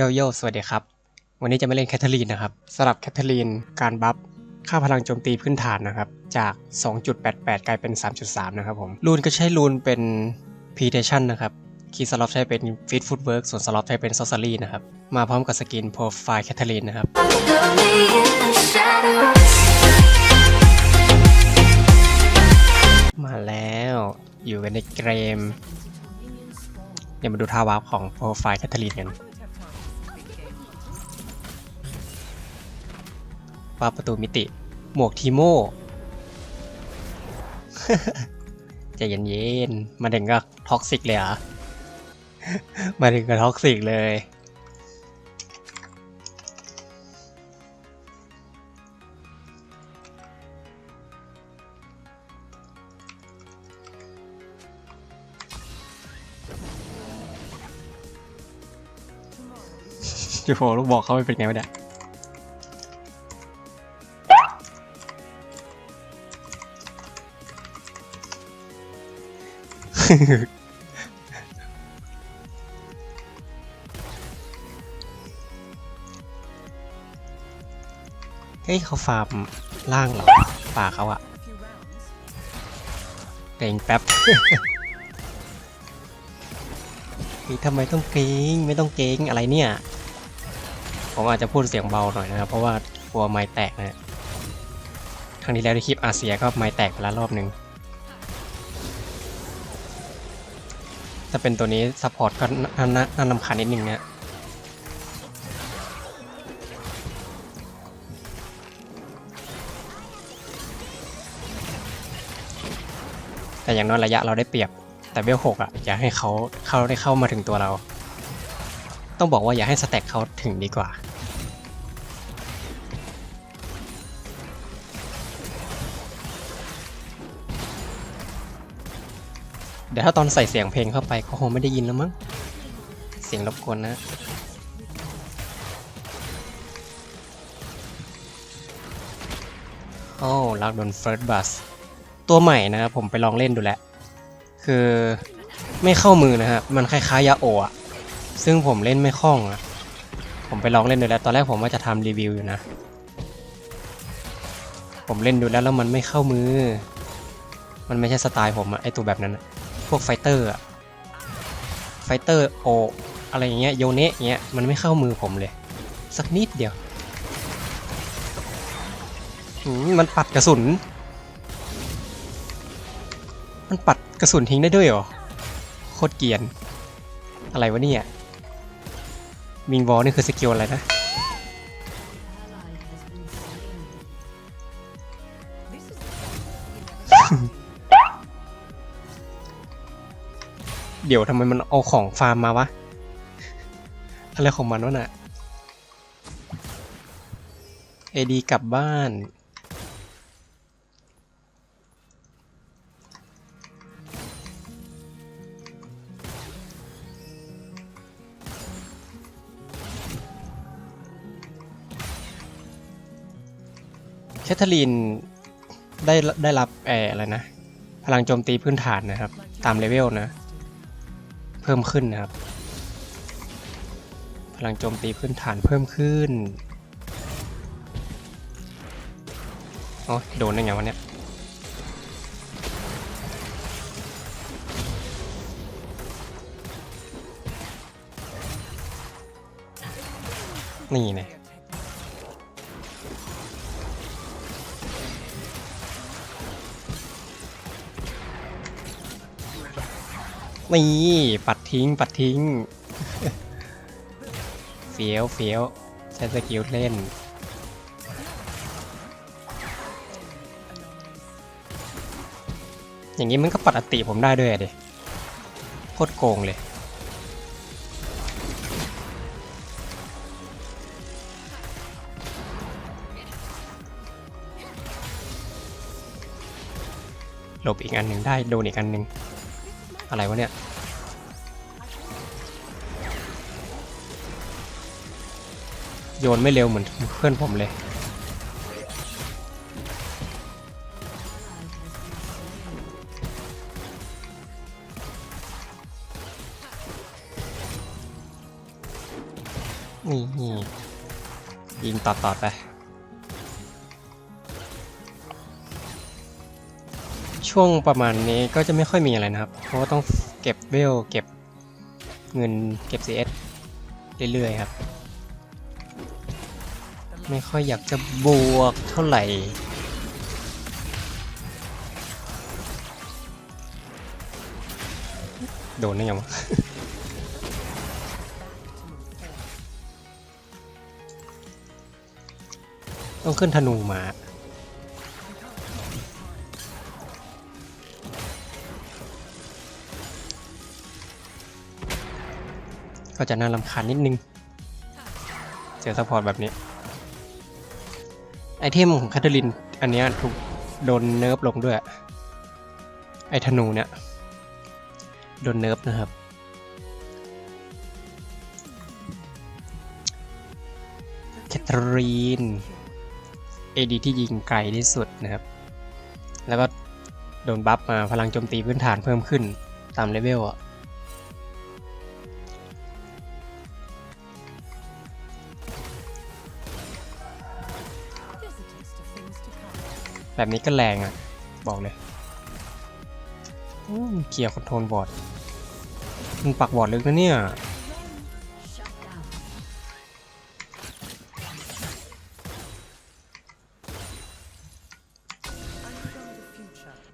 โยโย่สวัสดีครับ วันนี้จะมาเล่นแคทเธอรีนนะครับสำหรับแคทเธอรีนการบัฟค่าพลังโจมตีพื้นฐานนะครับ จาก 2.88 กลายเป็น 3.3 นะครับผมรูนก็ใช้รูนเป็น p t a t i o n นะครับคีย์สล็อตใช้เป็น Fit Footwork ส่วนสล็อตใช้เป็น Sorcery นะครับ มาพร้อมกับสกิน Profile แคทเธอรีนนะครับมาแล้วอยู่กันในเกมเดี๋ยวมาดูท่าวาร์ปของโปรไฟล์แคทเธอรีนกัน วาร์ปประตูมิติ หมวกทีโม่ใจเย็นๆมาถึงก็ท็อกซิกเลยเหรอมาถึงก็ท็อกซิกเลยจูโฟลูกบอกเขาไม่เป็นไงวะเนี่ย เฮ้ยเขาฟาร์มล่างเหรอป่าเขาอะเกรงแป๊บเฮ้ยทำไมต้องเกรงไม่ต้องเกรงอะไรเนี่ย ผมอาจจะพูดเสียงเบาหน่อยนะครับ เพราะว่ากลัวไม้แตกนะฮะครั้งที่แล้วในคลิปอาเซียก็ไม้แตกไปแล้วรอบหนึ่ง ถ้าเป็นตัวนี้ซัพพอร์ตก็น่านำขานิดนึงเนี่ยแต่อย่างน้อยระยะเราได้เปรียบ แต่เบลหกอะอย่าให้เขาเขาได้เข้ามาถึงตัวเรา ต้องบอกว่าอย่าให้สแต็กเขาถึงดีกว่า ดี๋ยวถ้าตอนใส่เสียงเพลงเข้าไปเขาคงไม่ได้ยินแล้วมั้ง เสียงรบกวนนะโอ้ลักโดนเฟิร์สบัสตัวใหม่นะครับผมไปลองเล่นดูแล้วคือไม่เข้ามือนะครับมันคล้ายๆยาโออะซึ่งผมเล่นไม่คล่องอะผมไปลองเล่นดูแล้ว ตอนแรกผมว่าจะทำรีวิวอยู่นะ ผมเล่นดูแล้วแล้วมันไม่เข้ามือ มันไม่ใช่สไตล์ผมอะไอตัวแบบนั้นอะ พวกไฟเตอร์อะไฟเตอร์โออะไรอย่างเงี้ยโยเนะเงี้ยมันไม่เข้ามือผมเลย สักนิดเดียวมันปัดกระสุน มันปัดกระสุนทิ้งได้ด้วยเหรอ โคตรเกียน อะไรวะเนี่ยมิงวอลนี่คือสกิลอะไรนะ เดี๋ยวทำไมมันเอาของฟาร์มมาวะ อะไรของมันวะน่ะเอดีกลับบ้านแคทเธอรีนได้ได้รับแอออะไรนะ พลังโจมตีพื้นฐานนะครับ ตามเลเวลนะ พิ่มขึ้นนะครับ พลังโจมตีพื้นฐานเพิ่มขึ้นโอ้ยโดนได้ไงวะเนี้ยนี่ไง นี่ปัดทิ้งปัดทิ้ง เฟี้ยวเฟี้ยวใช้สกิลเล่น อย่างนี้มันก็ปัดอติผมได้ด้วยดิโคตรโกงเลยหลบอีกอันหนึ่งได้โดนอีกอันหนึ่ง อะไรวะเนี่ยโยนไม่เร็วเหมือนเพื่อนผมเลย นี่ยิงต่อต่อๆไป ช่วงประมาณนี้ก็จะไม่ค่อยมีอะไรนะครับ เพราะว่าต้องเก็บเวลเก็บเงินเก็บ CS เรื่อยๆครับ ไม่ค่อยอยากจะบวกเท่าไหร่โดนได้ยังวะต้องขึ้นธนูมา ก็จะน่ารำคาญนิดนึงเจอซัพพอร์ตแบบนี้ ไอเทมของคาทเธอรินอันนี้ถูกโดนเนิร์ฟลงด้วย ไอธนูเนี่ย โดนเนิร์ฟนะครับแคทเธอรีน AD ที่ยิงไกลที่สุดนะครับ แล้วก็โดนบัฟมาพลังโจมตีพื้นฐานเพิ่มขึ้นตามเลเวลอะ แบบนี้ก็แรงอะบอกเลยอืมเคลียร์คอนโทรลบอร์ดมันปักบอร์ดลึกนะเนี่ย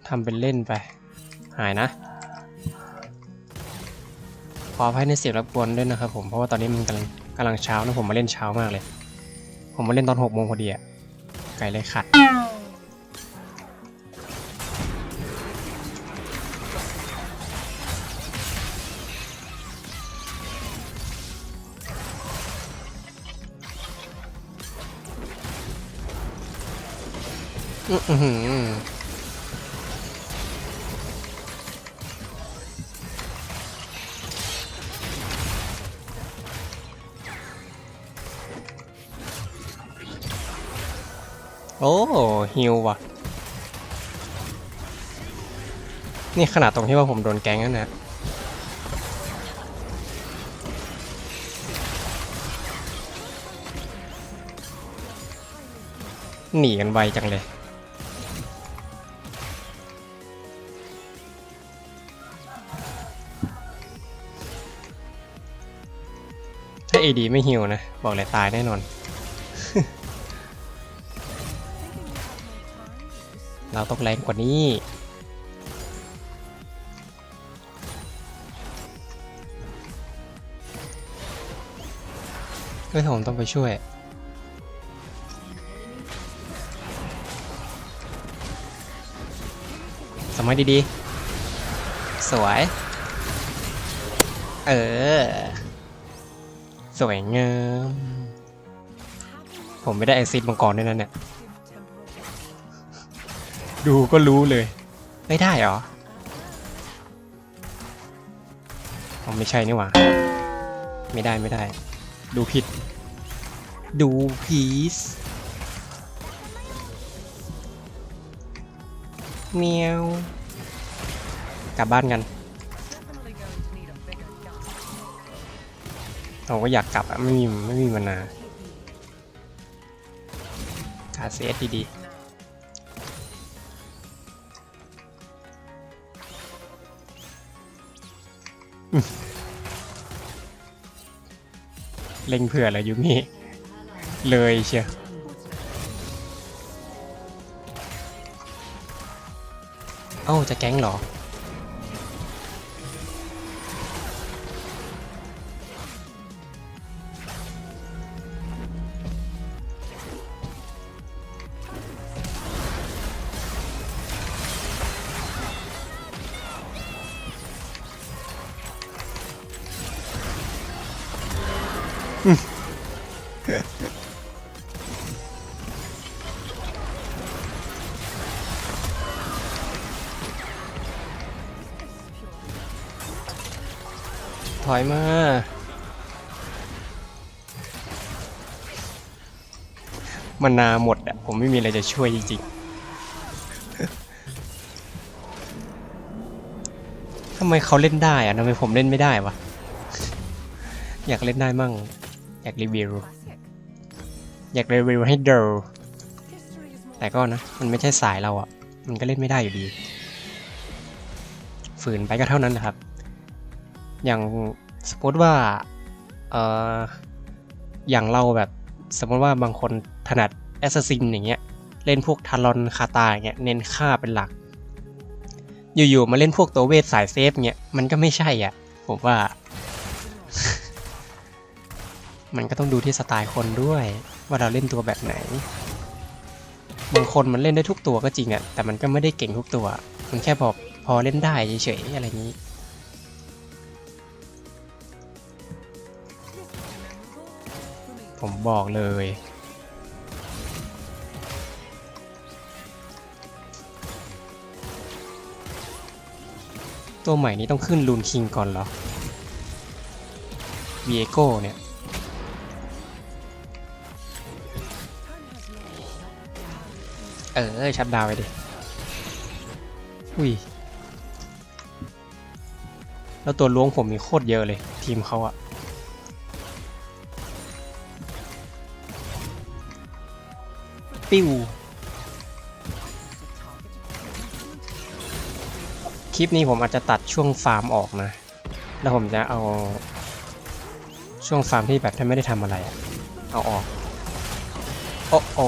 ทำเป็นเล่นไป หายนะ ขออภัยในเสียงรบกวนด้วยนะครับผมเพราะว่าตอนนี้มันกำลังกำลังเช้านะผมมาเล่นเช้ามากเลย ผมมาเล่นตอนหกโมงพอดีอะไก่เลยขัด อื้อหือโอ้ฮิวว่ะ นี่ขนาดตรงที่ว่าผมโดนแกงนั่นนะหนีกันไวจังเลย ถ้า AD ไม่ฮิวนะ บอกเลยตายแน่นอน เราต้องแรงกว่านี้เฮ้ยผมต้องไปช่วย สมัยดีๆ สวย เออ สวยงาม ผมไม่ได้ไอซิดมังกรด้วยนั่นเนี่ย ดูก็รู้เลย ไม่ได้เหรออ๋อไม่ใช่นี่หว่า ไม่ได้ไม่ได้ ดูผิด ดูพีซเมียว กลับบ้านกัน เราก็อยากกลับอะไม่มีไม่มีมานานคาเซสดีๆเล็งเผื่อเลยยุงี้ เลยเชียวเอ้าจะแก๊งเหรอ ถอยมามันนาหมดอะผมไม่มีอะไรจะช่วยจริงๆทำไมเขาเล่นได้อะทำไมผมเล่นไม่ได้วะ อยากเล่นได้มั่ง อยากรีวิว อยากรีวิวให้ดูแต่ก็นะ มันไม่ใช่สายเราอะ่ะมันก็เล่นไม่ได้อยู่ดี ฝืนไปก็เท่านั้นนะครับ อย่างสมมติว่าเอออย่างเราแบบสมมติว่าบางคนถนัดแอสซัสซินอย่างเงี้ยเล่นพวกทารอนคาตาเงี้ยเน้นฆ่าเป็นหลัก อยู่ๆมาเล่นพวกตัวเวทสายเซฟเงี้ยมันก็ไม่ใช่อะ ผมว่า มันก็ต้องดูที่สไตล์คนด้วย ว่าเราเล่นตัวแบบไหน บางคนมันเล่นได้ทุกตัวก็จริงอะแต่มันก็ไม่ได้เก่งทุกตัว มันแค่พอพอเล่นได้เฉยๆอะไรนี้ ผมบอกเลย ตัวใหม่นี้ต้องขึ้นลูนคิงก่อนเหรอวีเอโก้เนี่ยเออ ชัดดาวไปดิ อุ้ย แล้วตัวล้วงผมมีโคตรเยอะเลย ทีมเขาอะ ปิ้วคลิปนี้ผมอาจจะตัดช่วงฟาร์มออกนะ แล้วผมจะเอา ช่วงฟาร์มที่แบบท่าไม่ได้ทำอะไรอะเอาออก โอ้โอ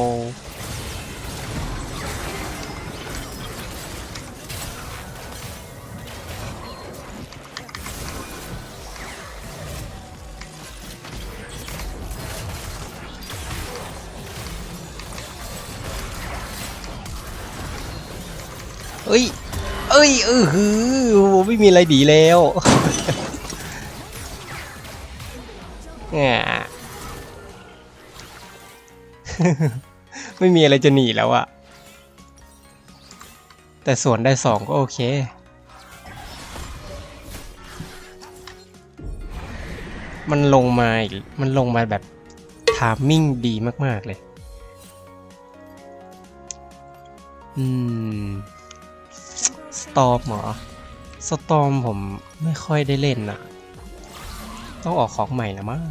เอ้ย เอ้ย เออหือไม่มีอะไรดีแล้วแหมไม่มีอะไรจะหนีแล้วอะแต่ส่วนได้สองก็โอเค มันลงมาอีกมันลงมาแบบทามมิ่งดีมาก ๆ เลย อืม ตอมเหรอสตอมผมไม่ค่อยได้เล่นนะต้องออกของใหม่แล้วมั้ง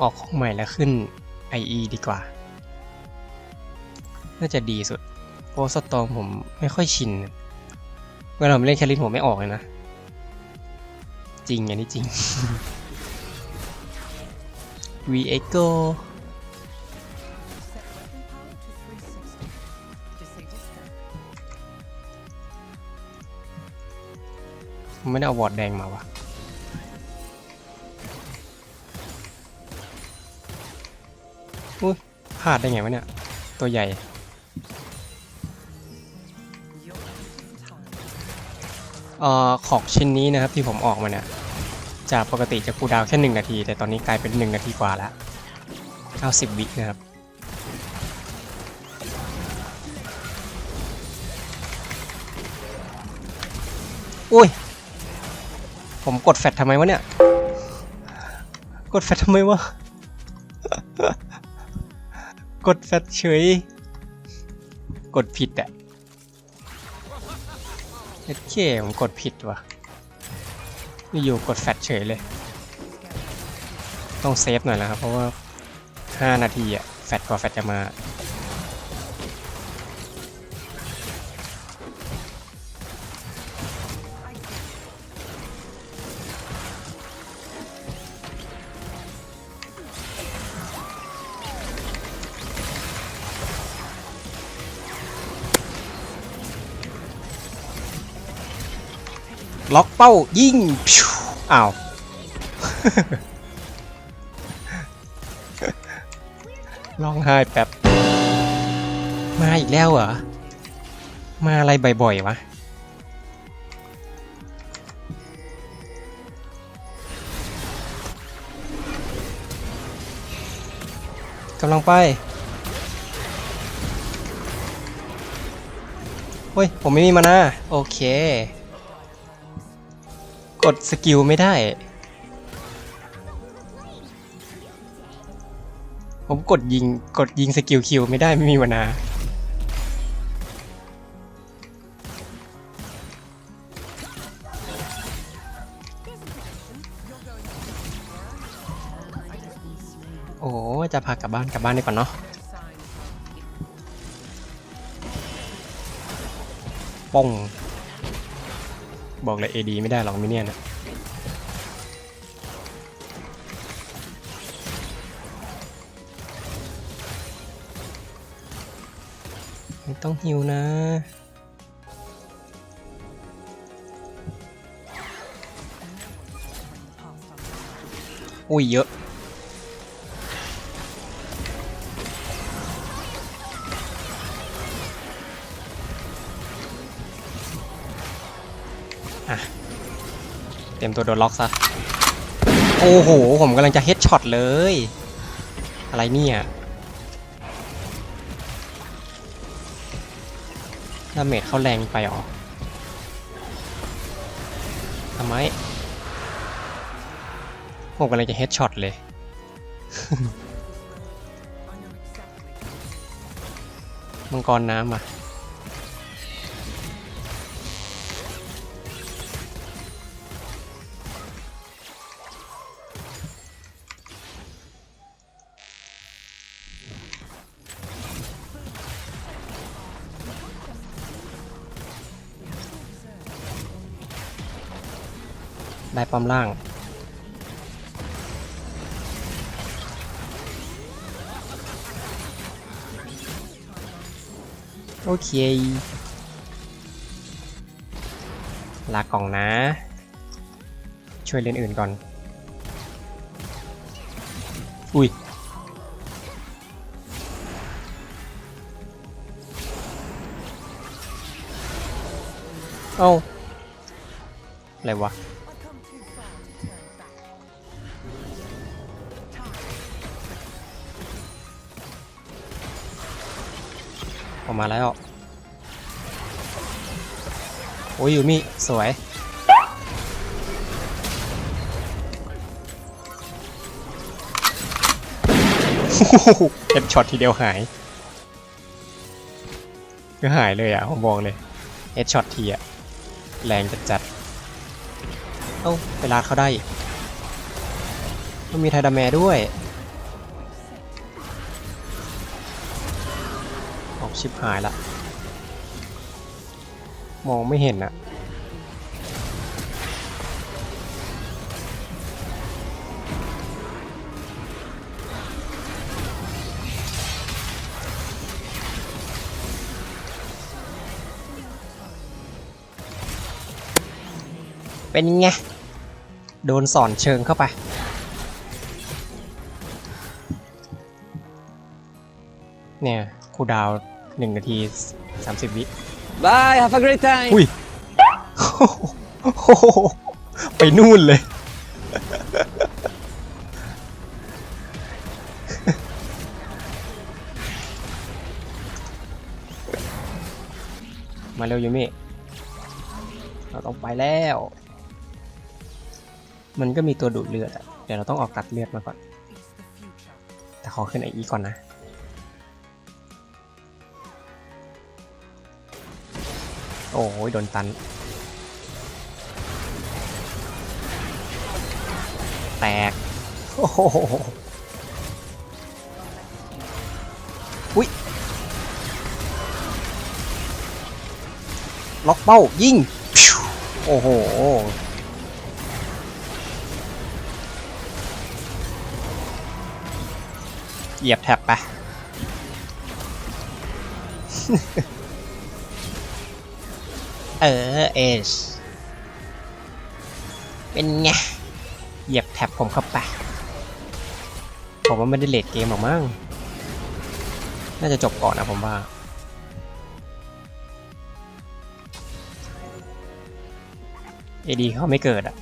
ออกของใหม่แล้วขึ้น IE ดีกว่า น่าจะดีสุด เพราะสตอมผมไม่ค่อยชิน เวลาผมเล่นแคลินผมไม่ออกเลยนะ จริงอันนี้จริง v e c o ผ ไม่ได้เอาวอร์ดแดงมาวะอุ้ยพลาดได้ไงวะเนี่ย ตัวใหญ่ เอ่อ ของชิ้นนี้นะครับที่ผมออกมาเนี่ย จากปกติจะคูดาวแค่ 1 นาที แต่ตอนนี้กลายเป็น 1 นาทีกว่าแล้ว90 วินะครับอุ้ย ผมกดแฟดทำไมวะเนี่ย กดแฟดทำไมวะ กดแฟดเฉย กดผิดอะเอ็ดเคผมกดผิดวะนี่อยู่กดแฟดเฉยเลย ต้องเซฟหน่อยแล้วครับ เพราะว่า 5 นาทีอะแฟดกว่าแฟดจะมา ล็อกเป้ายิงพิวอ้าวร้องไห้แป๊บ มาอีกแล้วเหรอ มาอะไรบ่อยๆวะ กำลังไปเฮ้ย ผมไม่มีมานาโอเค กดสกิลไม่ได้ ผมกดยิงกดยิงสกิลคิวไม่ได้ไม่มีวนาโอ้จะพากลับบ้านกลับบ้านดีกว่าเนาะป้อง บอกเลย AD ไม่ได้หรอกมิเนี่ยนะไม่ต้องหิวนะอุ้ยเยอะอะ เตรียมตัวโดนล็อกซะ โอ้โห ผมกำลังจะเฮดช็อตเลย อะไรเนี่ยดาเมจเข้าแรงไปหรอทำไม ผมกำลังจะเฮดช็อตเลย มังกรน้ำอะ ได้ป้อมล่าง โอเคลากล่องนะ ช่วยเล่นอื่นก่อน อุ้ยเอ้าอะไรวะ ออกมาแล้ว โอ้ยยูมิสวย เอ็ดช็อตทีเดียวหาย ก็หายเลยอะ ผมบอกเลย เอ็ดช็อตทีอะ แรงจัดจัด เอ้าไปลาดเขาได้อีกมันมีไทดาแมด้วย ชิบหายละ มองไม่เห็นอะเป็นไง โดนสอนเชิงเข้าไป เนี่ยคูดาว หนึ่งนาทีสามสิบวิ Bye, have a great time. อุ้ยโอ้โหไปนู่นเลย มาเร็วยูมิเราต้องไปแล้ว มันก็มีตัวดูดเลือดอะเดี๋ยวเราต้องออกตัดเลือดมาก่อน แต่ขอขึ้นไออีก่อนนะ อ้ยโดนตัน แตก โอ้โหอุ้ยล็อกเป้า ยิง โอ้โห เหยียบแท็บไป เออเอชเป็นไง เหยียบแท็บผมเข้าไป ผมว่าไม่ได้เลดเกมหรอกมั้ง น่าจะจบก่อนนะผมว่า เอดีเขาไม่เกิดอะ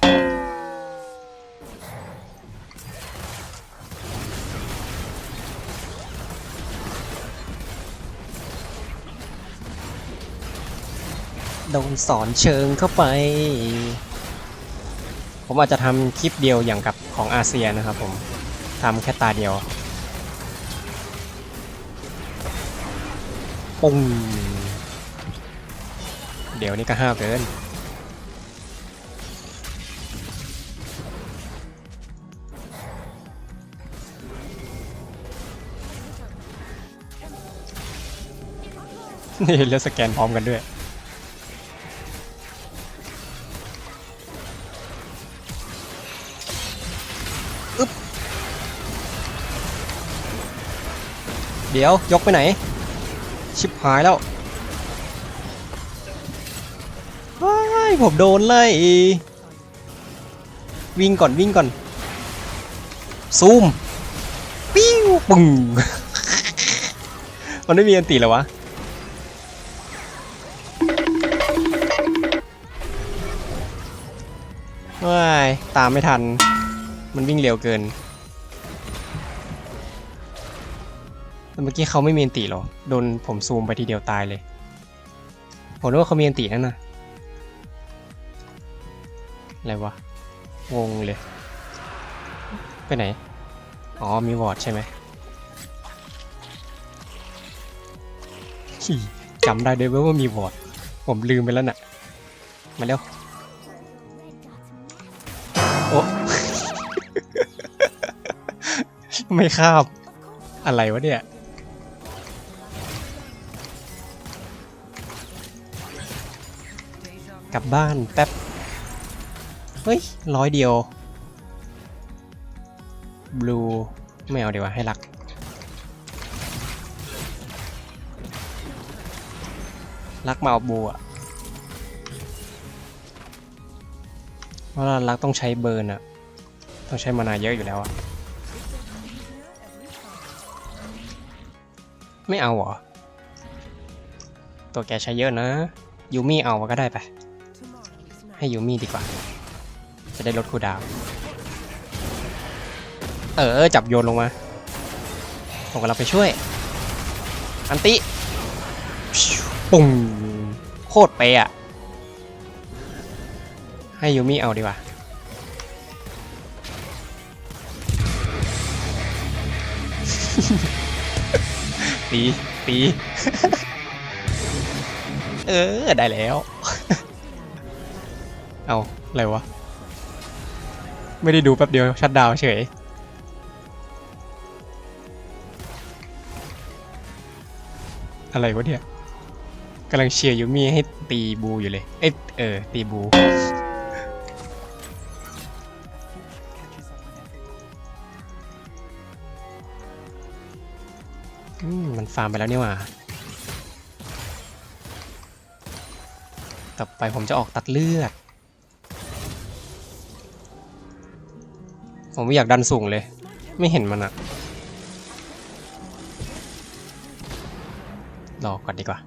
โดนสอนเชิงเข้าไป ผมอาจจะทำคลิปเดียวอย่างกับของอาเซียนนะครับผมทำแค่ตาเดียวปุ้งเดี๋ยวนี้ก็ห้าวเกินนี่แล้วสแกนพร้อมกันด้วย อึ๊บเดี๋ยวยกไปไหน ชิบหายแล้วว้ายผมโดนเลย วิ่งก่อนวิ่งก่อน ซูม ปิ้วปึ้งมันไม่มีอันตีเหรอวะ ว้าย ตามไม่ทัน มันวิ่งเร็วเกินแต่เมื่อกี้เขาไม่มีอันตีหรอ โดนผมซูมไปทีเดียวตายเลย ผมนึกว่าเขามีอันตีนั่นน่ะ อะไรวะ งงเลย ไปไหน อ๋อ มีวอร์ดใช่ไหมจำได้ด้วยว่ามีวอร์ด ผมลืมไปแล้วน่ะ มาเร็ว ไม่ข้ามอะไรวะเนี่ย กลับบ้านแป๊บ เฮ้ย ร้อยเดียว บลู ไม่เอาดีกว่าให้รัก รักมาเอาบูอะเพราะว่ารักต้องใช้เบิร์นอะต้องใช้มานาเยอะอยู่แล้วอะ ไม่เอาเหรอ ตัวแกใช้เยอะนะ ยูมี่เอาก็ได้ไป ให้ยูมี่ดีกว่า จะได้ลดคูดาว เออ จับโยนลงมา ผมกำลังไปช่วย อันติ ปุ้งโคตรเปอะให้ยูมี่เอาดีกว่า ตีตีเออ ได้แล้ว เอาอะไรวะ ไม่ได้ดูแป๊บเดียว ชัดดาวเฉย อะไรวะเนี่ยกำลังเชียร์ยูมี่ให้ตีบูอยู่เลย เอ้ยเออ ตีบู ฟาร์มไปแล้วนี่หว่า ต่อไปผมจะออกตัดเลือด ผมไม่อยากดันสูงเลย ไม่เห็นมันอะรอก่อนดีกว่า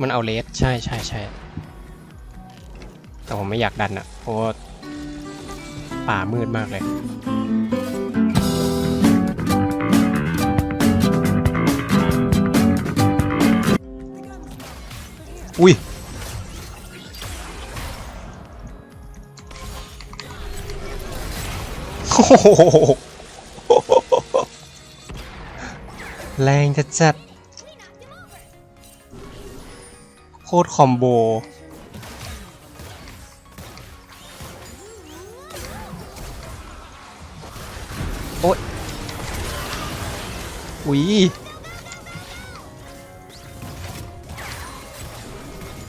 มันเอาเลสใช่ใช่ใช่แต่ผมไม่อยากดันอะเพราะว่า ป่ามืดมากเลยอุ้ยโอ้โหแรงจะจัดโคตรคอมโบ อุ้ย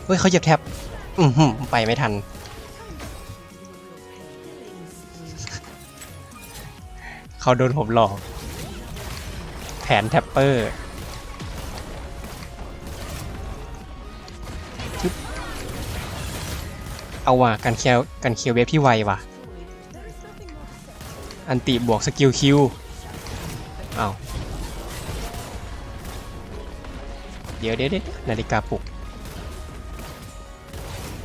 เฮ้ยเขาเหยียบแท็บอือหือไปไม่ทัน เขาโดนผมหลอก แผนแท็ปเปอร์เอาว่ะกันเคียวกันเคียวเวฟที่ไวว่ะ อันติบวกสกิลคิวเอาว เดี๋ยวเดี๋ยวเดี๋ยวนาฬิกาปลุก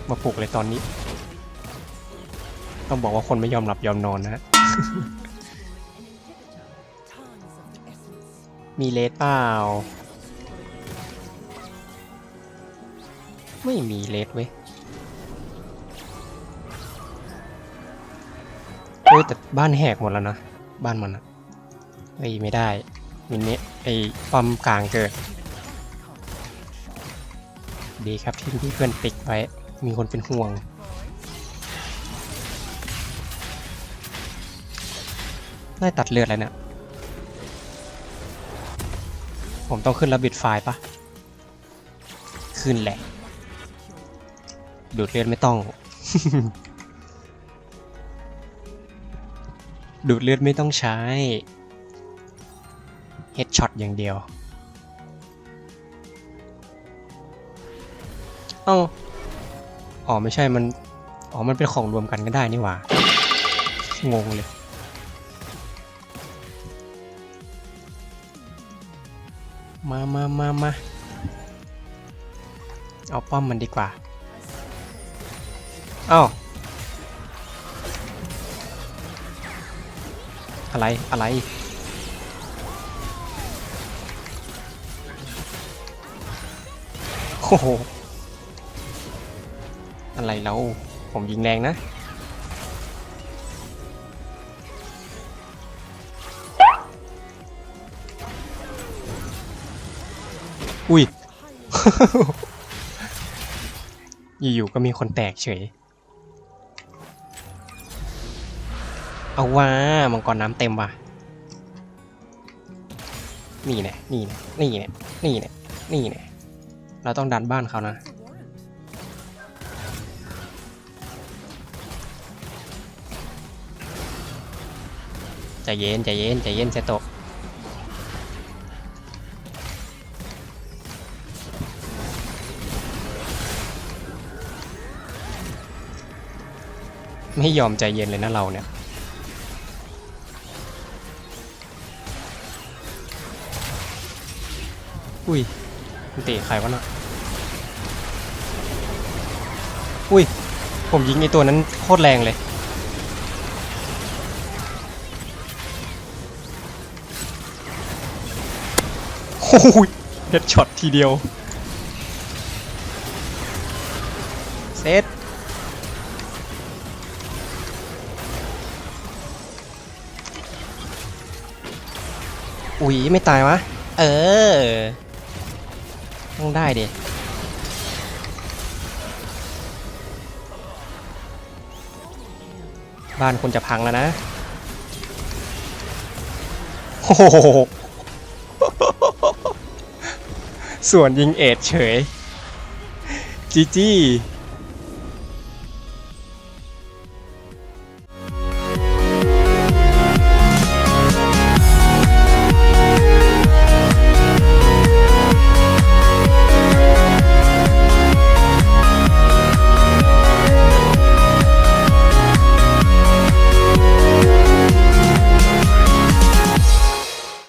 มาปลุกเลยตอนนี้ ต้องบอกว่าคนไม่ยอมหลับยอมนอนนะ มีเลสเปล่า ไม่มีเลสเว้ยเฮ้ยแต่บ้านแหกหมดแล้วนะ บ้านมันอะเฮ้ไม่ได้มินเนไอ้ป้อมกลางเกิด ดีครับที่ที่เพื่อนติ๊กไว้ มีคนเป็นห่วงไล่ตัดเลือดแล้วเนี่ย ผมต้องขึ้นระบิดไฟปะ ขึ้นแหละ ดูดเลือดไม่ต้อง ดูดเลือดไม่ต้องใช้ เฮดช็อตอย่างเดียว เอ้าอ๋อไม่ใช่มัน อ๋อมันเป็นของรวมกันก็ได้นี่หว่า งงเลย มามามามาเอาป้อมมันดีกว่าเอ้าอะไร อะไร โอ้โห อะไรแล้วผมยิงแรงนะ อุ้ย อยู่ๆก็มีคนแตกเฉย เอาว่ามังกรน้ำเต็มว่ะ นี่แน่นี่แน่นี่แน่นี่แน่นี่แน่เราต้องดันบ้านเขานะ ใจเย็นใจเย็นใจเย็นเซโตะไม่ยอมใจเย็นเลยนะเราเนี่ยอุ้ยมันเตะใครวะเน่ะอุ้ย ผมยิงไอตัวนั้นโคตรแรงเลย โอ้ยเด็ดช็อตทีเดียว เซตอุ๊ยไม่ตายวะ เออ ต้องได้ดิบ้านคุณจะพังแล้วนะ โอ้โห ส่วนยิงเอ็ดเฉยจีจี้